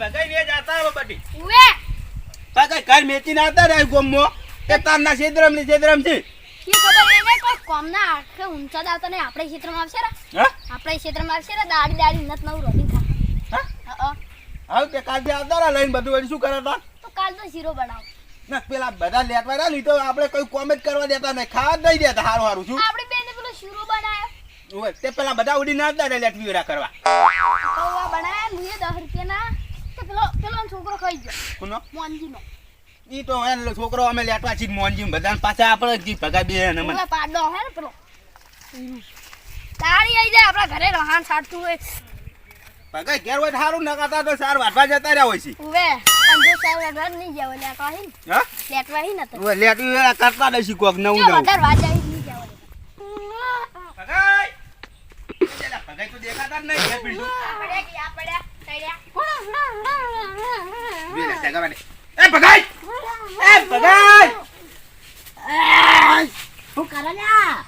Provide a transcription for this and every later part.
ભગાઈ ને જાતા હો બધી. ઉવે! ભગાઈ ઘર મેચીને આવતા રહ્યા ગોમો એ તારના છેદરમની છેદરમ છે. શી ખબર એને કોઈ કોમના આખે ઊંચા દાવતા ને આપણે ક્ષેત્રમાં આવશે રે હા? આપણે ક્ષેત્રમાં આવશે રે દાડી દાડી નત નવ રોટી ખા. હા? હા તે કાલથી આવતા રહ્યા લઈને બધું વળી શું કરે તો કાલ તો શીરો બનાવ. ના પેલા બધા લેટવા રહ્યા લીધો આપણે કોઈ જ કરવા દેતા નહીં. ખાવા જ નહીં દેતા હારું હારું શું? આપણે બેને પેલો શીરો બનાવ્યો. તે પેલા બધા ઉડીને આવતા રહ્યા લેટવી વેરા કરવા બનાવ્યા મુએ રૂપિયાના તો પેલો પેલો છોકરો ખાઈ ગયો. કોનો? મોનજીનો. ઈ તો એને છોકરો અમે લેટવા છીએ મોનજી બધા પાછા આપણે જી ભગા બે ને મને પાડો હે ને પેલો. તારી આઈ જાય આપણા ઘરે રહાન સાટતું હોય. ભગા ઘેર હોય તો સારું કરતા તો સાર વાટવા જતા રહ્યા હોય છે. ઉવે પણ સાર ઘર નહીં જાવ લેટવા હી હા? લેટવા હી ન તો. ઓય, લેટવી કરતા નહીં કોક નવું નવું. વધારે વાજા હી નહીં જાવ ભગાઈ. પેલા ભગાઈ તો દેખાતા જ નહીં. પડ્યા પડ્યા. એ ભગાઈ એ ભગાઈ શું કરે લ્યા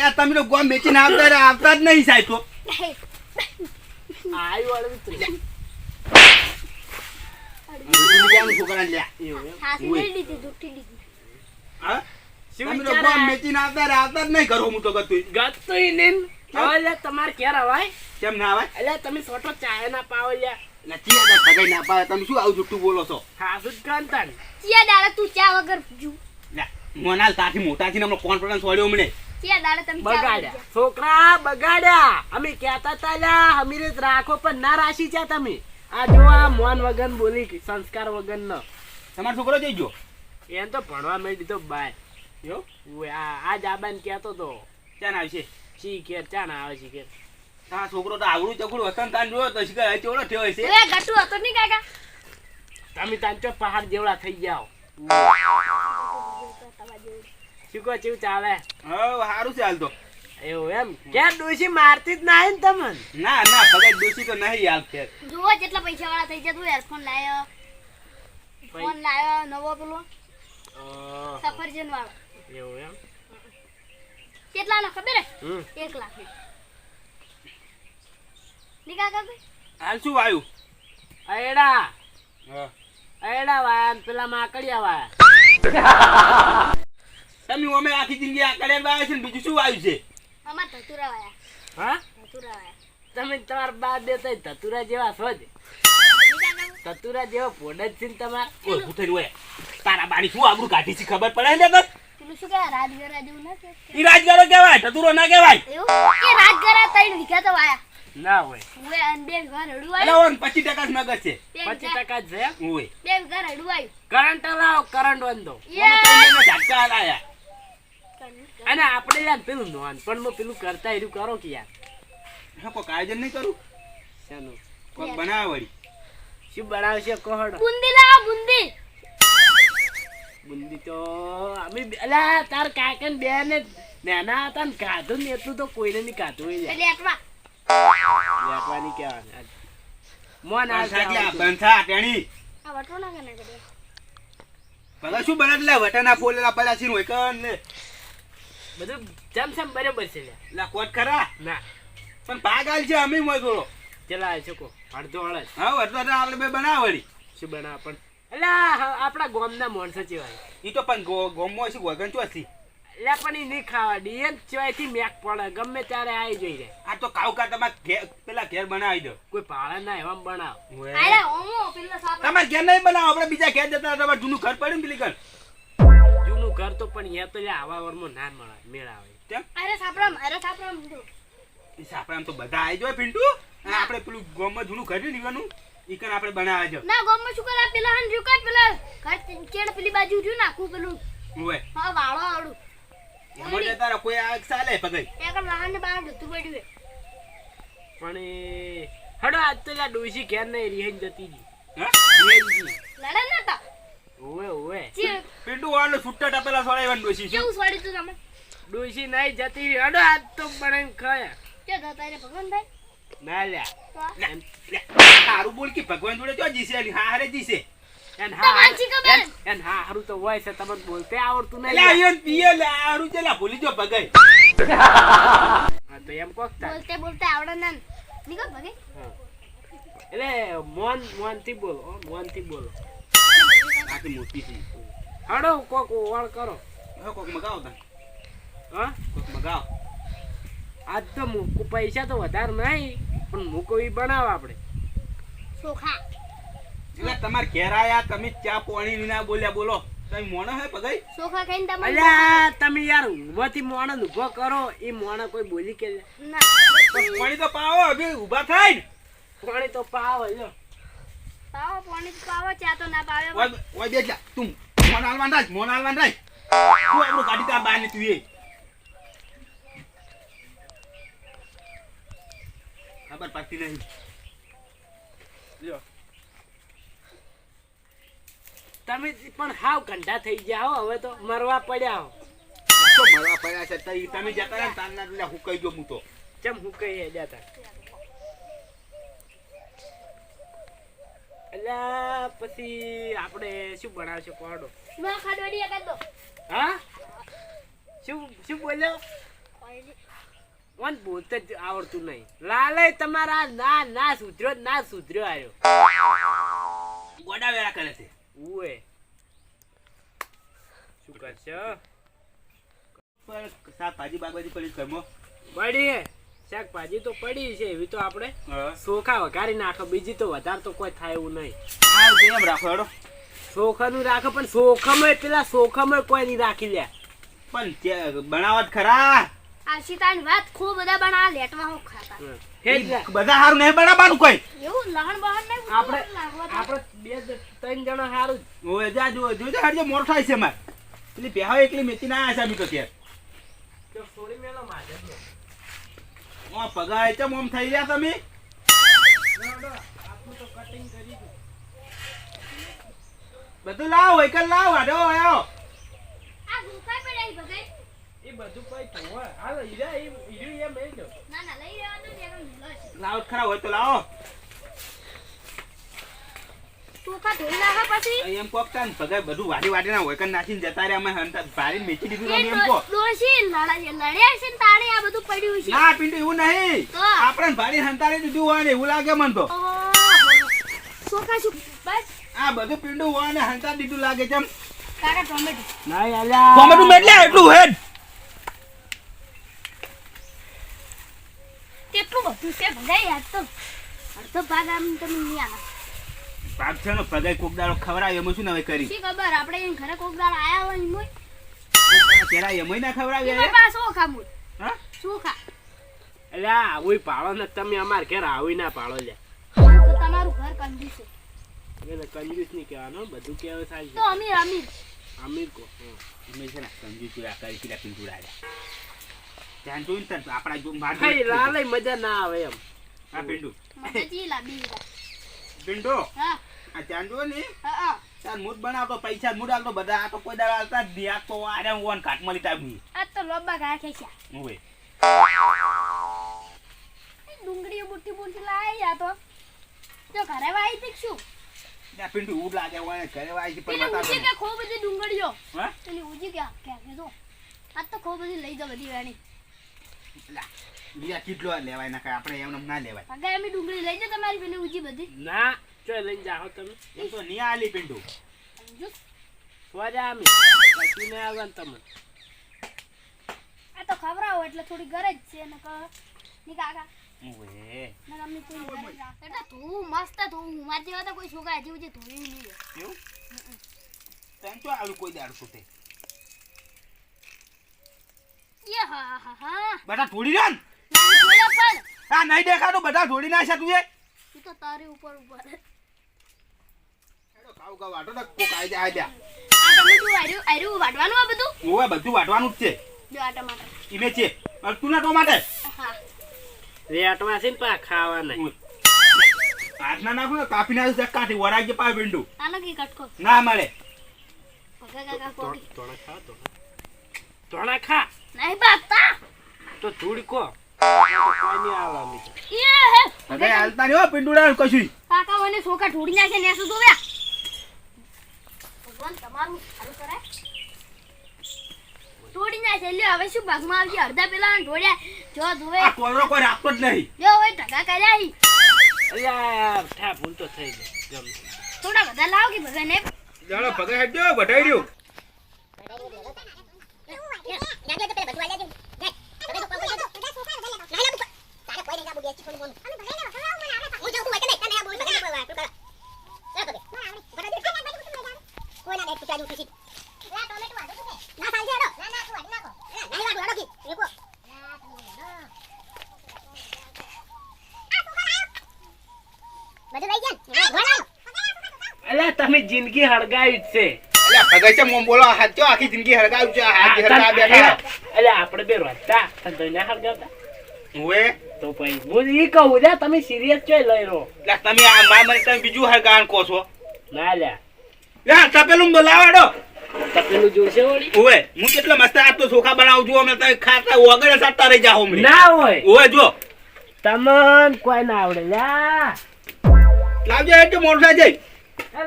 એ તમે તો ગોમ મેચીને આવતા રહ્યા, આવતા જ નહીં સાહેબ તો આયુ વાળું તું છોકરાને લ્યા લીધી હા? શું તમે તો? ગોમ મેચીને આવતા આવતા જ નહીં ઘરો હું તો ગતું ગતું નહીં તમારે અવાય કેમ ના આવે એટલે તમે સોટો ચાય ના પાવો લ્યા. એટલે ચિયા ભગાઈ ના પાડે તમે શું આવું જુઠ્ઠું બોલો છો? હાસુ જ કાંતાન ચિયા દાડા તું ચા વગર જુ. મોનાલ તાથી મોટા છે ને હમણાં કોન્ફિડન્સ વાળ્યો મને ચિયા દાડા તમે બગાડ્યા. છોકરા બગાડ્યા. અમે કહેતા તા લ્યા અમીરે રાખો પણ ના રાશી છે તમે. આ જો આ મોન વગર બોલી સંસ્કાર વગર ન. તમારો છોકરો જઈ ગયો? એમ તો ભણવા મેં દીધો બાય. આ આજ આબાન કહેતો તો. ક્યાં આવશે? શી ચાણ આવે શી ઘેર. છોકરો તો આવડું ચકડું હતું તાન જોયો તો શીખર ચોળો થયો હશે? એ ગટુ હતો નહીં કાકા. તમે તાંચો પહાડ જેવડા થઈ જાઓ. શું ચેવું ચાલે? હવે સારું છે હાલ તો. એવું એમ? ક્યાં ડોશી મારતી જ ના ને તમને? ના ના તો નહીં હાલ જુઓ જેટલા પૈસા વાળા થઈ જાય તું હેડફોન લાયો. ફોન લાયો નવો પેલો. સફરજન વાળો એવું એમ? કેટલા નો ખબર એક લાખની કાકા. હાલ શું અયડા. હા. અયડા વાયા પેલા માકડિયા વાયા. તમે અમે આખી જિંદગી આ કડે છે ને બીજું શું આવ્યું છે? અમાર ધતુરા વાયા. હા? ધતુરા વાયા. તમે તમાર બા દેતા ધતુરા જેવા છો જ. ધતુરા જેવા ફોડ જ છે ને તમાર. ઓય ભૂતરી ઓય તારા બાની શું આબરૂ કાઢી છે ખબર પડે ને તને? પેલું શું કહેવાય? રાજગરા જેવું ના કે ઈ રાજગારો કહેવાય ટતુરો ના કહેવાય? એવું? કે રાજગરા ત્રણ વીઘા તો વાયા. ના હોય. ઉવે અને બે વીઘા રડું ઓન પચીસ ટકા જ મગજ છે. બે પચીસ વીઘા ટકા જ છે ઓય બે વીઘા રડું કરંટ લાવો કરંટ બંધો. અમે ત્રણ મહિના અને આપણે યાર પેલું નોન પણ મો પેલું કરતા કરો કે યાર? હા કોઈ આયોજન નહીં કરું? ચાલો કોઈ બનાવે વળી શું બનાવશે કોહડ? બુંદી લાવો બુંદી. બુંદી તો અમે બે- અલા તાર કાકા ને બેન નાના હતા ને કાધું ને એટલું તો કોઈને નહીં કાધું હોય એટલા લેટવાની કહેવાનું. મોન આ આ બંધા ટેણી આ વટો ના કરે કરે ભલા શું બને એટલે વટાના ફોલેલા પડ્યા છે ને હોય કન ને. બધું જેમ જેમ બરાબર છે લા કોટ ખરા? ના. પણ ભાગ હાલ છે અમે મોય થોડો ચલા શકો અડધો હળદ હા તો આપણે બે બનાવે શું બનાવ પણ? અલા હ- આપણા ગોમના માણસો ચેવાય ઈ તો પણ ગોમમાં છે ગોગન ચોથી એટલે પણ ઈ નહીં ખાવા ડીએન ચેવાયથી મેક પડે. ગમે ત્યારે આવી જઈ જાય. આ તો કાવ કા તમારે ઘેર પેલા ઘેર બનાવી દો. કોઈ ભાડા ના એવા બનાવ. આરે ઓમો પેલો સાપ. તમારે ઘેર નહીં બનાવો આપણે બીજા ઘેર જતા તમારે જૂનું ઘર પડ્યું પેલી ઘર? જૂનું ઘર તો પણ યા તો આવા વરમાં ના મળે મેળ આવે. કેમ? અરે સાપરામ અરે સાપરામ. આમ તો બધા આવી જાય પિન્ટુ. અને આપણે પેલું ગોમમાં જૂનું ઘર નહીં ને ઈવાનું, ઈ આપણે બનાવે જો ના ગોમ શું કરે પેલા હન રૂકા પેલા ઘર ચેડ પેલી બાજુ રહ્યું નાખું પેલું? ઓય હા વાળો આવડું. એમાં જતા કોઈ આ ચાલે પગઈ એક વાહન ને બહાર જતું પડ્યું. પણ હડો આજ તો લા ડોસી ઘેર નહીં રીહન જતી જી લડે નતા તા? ઓય ઓય પિંડુ વાળો છૂટા ટપેલા સોળાવ્યા ડોસી શું કેવું સોળી તું તમે ડોસી નહીં જતી. હડો આજ તો બનાવીને ખાયા. કે જતા રે ભગવાન ભાઈ ના લ્યા. લે, લે, સારું બોલ કે ભગવાન જોડે જો જીસે અલી, હા હારે જીસે એન હા. એન- એન હારું તો હોય છે તમને બોલતે આવડતું નહીં. એટલે લ્યા. પીએ લે હારું છે લે ભૂલી જો ભગાઈ. હા તો એમ કોક બોલતે બોલતે આવડે ને. નીકો ભગાઈ. એટલે મોન મોનથી બોલો હો, મોનથી બોલો. આટલી મોટી છે. હાડો કોક ઓવળ કરો. હા કોક મગાવ તા હા? કોક મગાવ. આજ તો મૂકું પૈસા તો વધારે નહીં પણ મૂકો એ બનાવ આપણે. ચોખા. એટલે તમાર ઘેર આયા તમે ચા પાણી વિના બોલ્યા બોલો. તમે મોણો હે પગઈ? ચોખા ખાઈને તમે અલ્યા તમે યાર ઊંઘમાંથી મોણસ ઊભો કરો એ મોણા કોઈ બોલી કે ના. પાણી તો પાવો અભી ઊભા થાય ને પાણી તો પાવો લ્યો. પાવો પાણી તો પાવો ચા તો ના પાવે. ઓય ઓય બેઠ તું મોન હાલવાન રાખ મોન હાલવાન રાખ. તું આપણું ગાડી તાર બહાર ને તું એ ખબર પડતી નહીં. લ્યો. તમે પણ હાવ કંઢા થઈ ગયા હો હવે તો મરવા પડ્યા હો. તો મરવા પડ્યા છે તઈ તમે જતા રહ્યા ને તારના એટલે હું કહી હું તો. ચમ હું કહી હેડ્યા તા અલ્યા પછી આપણે શું બનાવશું કોડો ના દો. હા? શું શું બોલ્યો? વન બોલતે જ આવડતું નહીં. લાલય તમારા ના ના સુધર્યો ના સુધર્યો આવ્યો ગોડા વેરા કરે છે. ઉએ શું કરશો? પણ શાકભાજી બાગભાજી પડી ઘરમાં. પડી શાકભાજી તો પડી છે એવી તો આપણે સોખા વઘારી નાખો. બીજી તો વધારે તો કોઈ થાય એવું નહીં. હા કેમ રાખો હેડો. ચોખાનું રાખો પણ ચોખામાં પેલા ચોખામાં કોઈ નહીં રાખી લે. પણ બનાવત ખરા. આ સીતાની વાત ખૂબ બધા બના લેટવા હું ખાતા. બધા હારું નહીં બનાવવાનું કોઈ? એવું લહણ બહણ નહીં આપણે આપણે બે ત્રણ જણા સારું ઓય જા જો જોજો હરજે મોર થાય છે માર. પેલી બેહાવ એકલી મેચી ના આશા મી તો કે છોડી મેલો માજે ઓ પગાય ચમ મોમ થઈ ગયા તમે? કટિંગ કરી દઉં. બધું લાવ એકલ લાવ આડો આયો આ ગુફા પડ્યા ઈ બગાઈ. એ બધું કોઈ ધોવા હાલો હીરા એ હીરું એમ લઈ લો ના ના લઈ રહેવા દો ને એનો લીલો છે. લાવ ખરા હોય તો લાવો. ચોખા ધોઈ નાખો પછી? એમ કોક તાન પગાય બધું વાડી વાડી ના વહીકલ નાખીને જતા રહ્યા અમે હંતા ભારી મેચી દીધું તમે એમ કહો. ડો- ડોશી લડ્યા છે ને આ બધું પડ્યું છે. ના પિંટુ એવું નહીં? આપણે ભારી હંતાડી દીધું હોય ને એવું લાગે મન તો. શું બસ. આ બધું પિંડું હોય ને હંતાડી દીધું લાગે છે કાકા ટોમેટો ટોમેટું મેટલે એટલું હેડ કેટલું છે તો અડધો ભાગ આમ તમે નહીં આના પાક છે ને પગાય કોક દાડો ખવડાવ્યો એમાં શું નવે કરી? શી ખબર? આપણે એને ઘરે કોક દાડો આયા હોય પેલા એમાં ના ખવડાવ્યા ચોખા મોય હા? ચોખા અલ્યા આવું પાળો ને તમે અમાર ઘેર આવી ના પાળો લે તો તમારું ઘર કંજૂસ છે. એટલે કંજૂસ નહીં કહેવાનું બધું કહેવું તો અમીર અમીર. અમીર કો. મેં છે ને તું આ કરી પેલા પિંટુ રાજા ધ્યાન જોઈને આપણા જો માર મજા ના આવે એમ. આ પિંડુ મને ચીલા બીલા પિંડુ હા. આ ધ્યાન ને? હા હા. તાર મૂડ બનાવતો પૈસા મૂડ આવતો બધા આ તો કોઈ દાડા આવતા જ આ તો આરે ઓન કાટમલી ટાઈપની આ તો લોબા ઘા છે. ઓય ડુંગળીઓ બુટી બુટી લાવી આ તો. જો ઘરે વાઈ તી શું? આ પિંટુ ઉડ લાગે હોય ઘરે વાઈ છે પણ ઉજી કે ખૂબ બધી ડુંગળીઓ? હા? પેલી ઉજી કે કે કે જો. આ તો ખૂબ બધી લઈ જા બધી વેણી. લા, બીજા કેટલો લેવાય ના આપણે એમને ના લેવાય. અગર અમે ડુંગળી લઈ જાવ તમારી પેલી ઉજી બધી. ના ચો લઈને જાઓ તમે. એ તો નહીં આલી પિંડુ. સ્વજા અમે. પછી ને આવન તમે. આ તો ખવરાવો એટલે થોડી ગરજ છે ને ક ની કાકા. ઓવે ને અમને કોઈ ગરજ ના. તું મસ્ત તું માર જેવા તો કોઈ છોકરા જેવું ઉજી ધોઈ નહીં એવું? તને તો કોઈ હા હા હા. ના જોયા પણ આ નહીં દેખાતું બધા જોડી ના તું એ તું તો તારી ઉપર ઉપર હેડો, ખાવ ખાવ વાટો ને કોક આઈ જાય આઈ આ તમે શું આર્યું આર્યું વાટવાનું આ બધું? ઓવે બધું વાટવાનું જ છે. જો આ ટમાટર ઈમે છે. તું ના ટમાટર હા. રેટમાં છે ને પા ખાવા નહીં હાથના નાખો ને કાપી નાખું એક કાંઠી વરાગે પા વિંડો. આનો કી કટકો. ના મળે. ધોણા ખા ધોણા ખા. નહીં બાપતા તો કોઈ હાલતા નહીં હો કશું. કાકા ઢોળી નાખે ને શું જોવ્યા ભગવાન તમારું સારું કરાય. ઢોળી નાખે લ્યો હવે શું ભાગમાં આવશે અડધા પેલા ઢોળ્યા જો જોવે. આ કોલરો કોઈ રાખતો જ નહીં. જો હવે ઢગા કર્યા હી અલ્યા ઠા ભૂલ તો થઈ ગઈ. થોડા બધા લાવો કે ભગવાન ને અલ્યા તમે જિંદગી હળગાવી છે. એટલે પગે છે બોલો હાચો આખી જિંદગી હરગાવ્યું છે હાથ બેઠા. અલ્યા આપણે બે રોતા ધંધો ના હળગાવતા. ઓએ તો ભાઈ હું ઈ કહું લ્યા તમે સિરિયસ છો લઈ લો. તમે આ મા મને તમે બીજું હરગાણ કહો છો. ના લ્યા લે તપેલું બોલાવાડો તપેલું જોશે વળી? ઓએ હું કેટલો મસ્ત આ તો ચોખા બનાવું છું અમે તમે ખાતા વગર સાતા રહી જાઓ મને ના હોય. ઓએ જો. તમન કોઈ ના આવડે. લ્યા લાવજો હેડજો મોટા જઈ.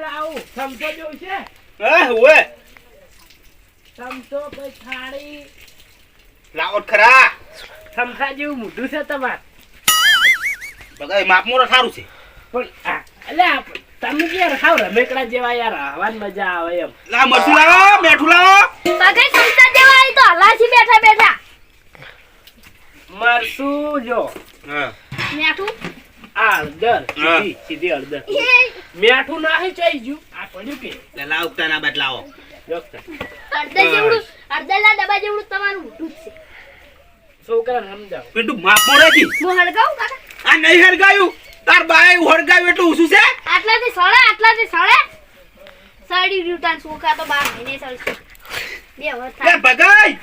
લાવ સમજો જોશે હા ઓએ સમજો પછી ખાડી લાવટ ખરા સમસા જેવું મોઢું છે તમાર. બગા માપમોરો સારું છે. પણ આ અલ્યા તમે કે યાર ખાવ રમેકડા જેવા યાર હવાની મજા આવે એમ. લા મરચું લાવો મેઠું લાવો. બગે સમસા જેવા આવી તો હલાસી બેઠા બેઠા. મરસું જો. હા. મેઠું? આ હળદર સીધી સીધી હળદર. મેઠું નાહી ચાઈ ગયું. આ પડ્યું કે? લે લાવ ઉગતાના બાદ લાવો. જોકતા. અડધા જેવડું ડબ્બા જેવડું તમારું મોટું છે. છોકરાને સમજાવો. પિન્ટુ માપમોરો જી હું હળગાવું કાકા? આ નહીં હરગાયું તાર બાએ હરગાયું એટલે ઓછું છે? આટલાથી સળે આટલાથી સળે. તાર સોખા તો બાર મહિને સળશે. બે વર્ષ થાય. બગાઈ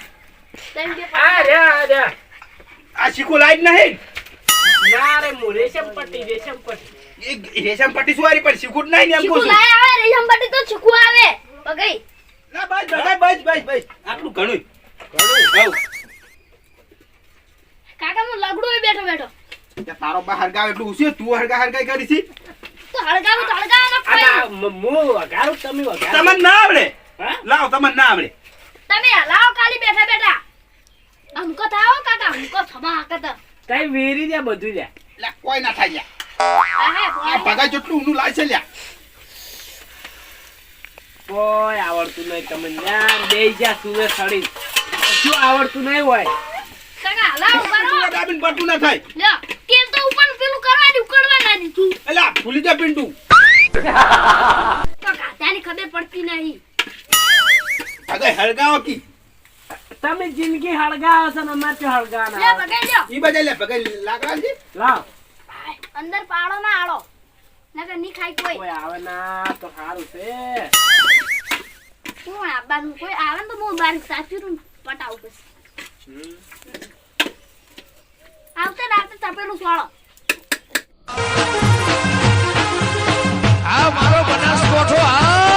આ રહ્યા આ રહ્યા આ શીખો લાઈટ નહીં? ના રે મુ રેશમ પટ્ટી રેશમ પટ્ટી. રેશમ પટ્ટી સુવારી પણ શીખું નહીં એમ કહું છું. લાય આવે રેશમપટ્ટી તો ચીકુ આવે. પગઈ ના બસ બસ બસ બસ બસ. આટલું ઘણું ઘણું હવ એ બેઠો બેઠો. કે તારો બા હરગાવ એટલું ઉસી તું હરગા હરગાઈ કરી છી? તો હરગાવ તો હરગાવ ના, મ- મુ વઘારું તમે વઘારો તમને ના આવડે? હા? લાવ તમને ના આવડે. તમે લાવ ખાલી બેઠા બેઠા. અમકો થાઓ કાકા અમકો થમા કત કઈ વેરી દે બધું લ્યા. લે કોઈ ના થાય લ્યા. આ હે આ પોણી. ભગાઈ જેટલું ઊંડું લાય છે લ્યા. કોઈ આવડતું નહીં તમે ન્યા બે જા સુવે સડી. શું આવડતું નહીં હોય. કાકા બરો દાબીને બટું ના થાય. લે તેલ તો ઉપર પેલું કરવા દી ઉકળવા ના દીધું એટલે આ ભૂલી જા પિન્ટુ. તો કાતાની ખબર પડતી નહીં. અગે હળગાવો કી. તમે જિંદગી હળગાવો છો ને અમારે તો લ્યો હળગાવાના બગાઈ લ્યો. ઈ બજાઈ લે ભગાઈ લાકડા છે? લાવ. અંદર પાડો ના આડો નકરની ખાય કોઈ. કોઈ આવે ના તો સારું છે. શું આબાનું કોઈ આવે ને તો હું બાર સાચું પટાવું પછી. હમ. આવતા રાતે તપેલું સોળો. આ મારો બનાસકોઠો આ